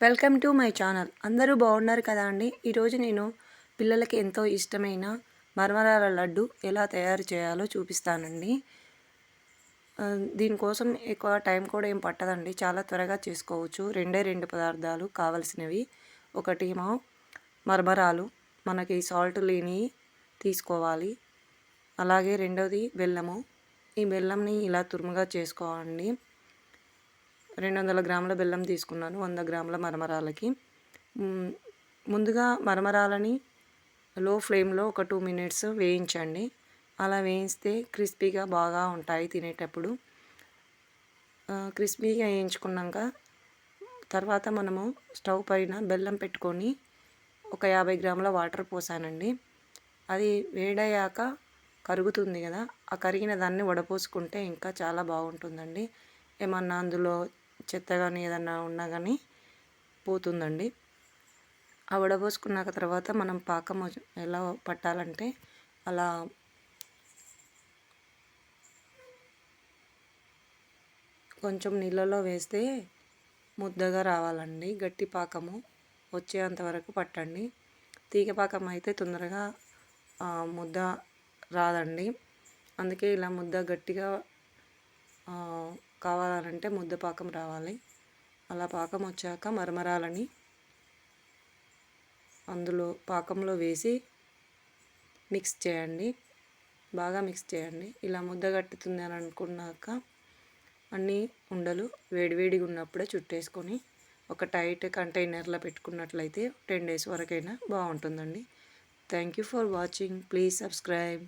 Welcome to my channel. అందరూ బాగున్నారు కదా అండి? ఈరోజు నేను పిల్లలకి ఎంతో ఇష్టమైన మరమరాల లడ్డు ఎలా తయారు చేయాలో చూపిస్తానండి. దీనికోసం ఎక్కువ టైం కూడా ఏం పట్టదండి. చాలా త్వరగా చేసుకోవచ్చు. రెండే రెండు పదార్థాలు కావలసినవి. ఒకటేమో మర్మరాలు. మనకి సాల్ట్ లేని తీసుకోవాలి. అలాగే రెండవది బెల్లము. ఈ బెల్లంని ఇలా తురుముగా చేసుకోవాలండి. రెండు వందల గ్రాముల బెల్లం తీసుకున్నాను వంద గ్రాముల మరమరాలకి. ముందుగా మరమరాలని లో ఫ్లేమ్లో ఒక టూ మినిట్స్ వేయించండి. అలా వేయిస్తే క్రిస్పీగా బాగా ఉంటాయి తినేటప్పుడు. క్రిస్పీగా వేయించుకున్నాక తర్వాత మనము స్టవ్ పైన బెల్లం పెట్టుకొని ఒక యాభై గ్రాముల వాటర్ పోసానండి. అది వేడయ్యాక కరుగుతుంది కదా ఆ కరిగిన దాన్ని వడపోసుకుంటే ఇంకా చాలా బాగుంటుందండి. ఏమన్నా అందులో చెత్త కానీ ఏదన్నా ఉన్నా కానీ పోతుందండి. ఆ వడపోసుకున్నాక తర్వాత మనం పాకం వచ్చి- ఎలా పట్టాలంటే అలా కొంచెం నీళ్ళలో వేస్తే ముద్దగా రావాలండి. గట్టి పాకము వచ్చేంతవరకు పట్టండి. తీగ పాకం అయితే తొందరగా ముద్ద రాదండి. అందుకే ఇలా ముద్ద గట్టిగా కావాలంటే ముద్ద పాకం రావాలి. అలా పాకం వచ్చాక మరమరాలని అందులో పాకంలో వేసి మిక్స్ చేయండి. బాగా మిక్స్ చేయండి. ఇలా ముద్ద కట్టుతుంది అని అనుకున్నాక అన్నీ ఉండలు వేడివేడిగా ఉన్నప్పుడే చుట్టేసుకొని ఒక టైట్ కంటైనర్లో పెట్టుకున్నట్లయితే టెన్ డేస్ వరకైనా బాగుంటుందండి. Thank you for watching. Please subscribe.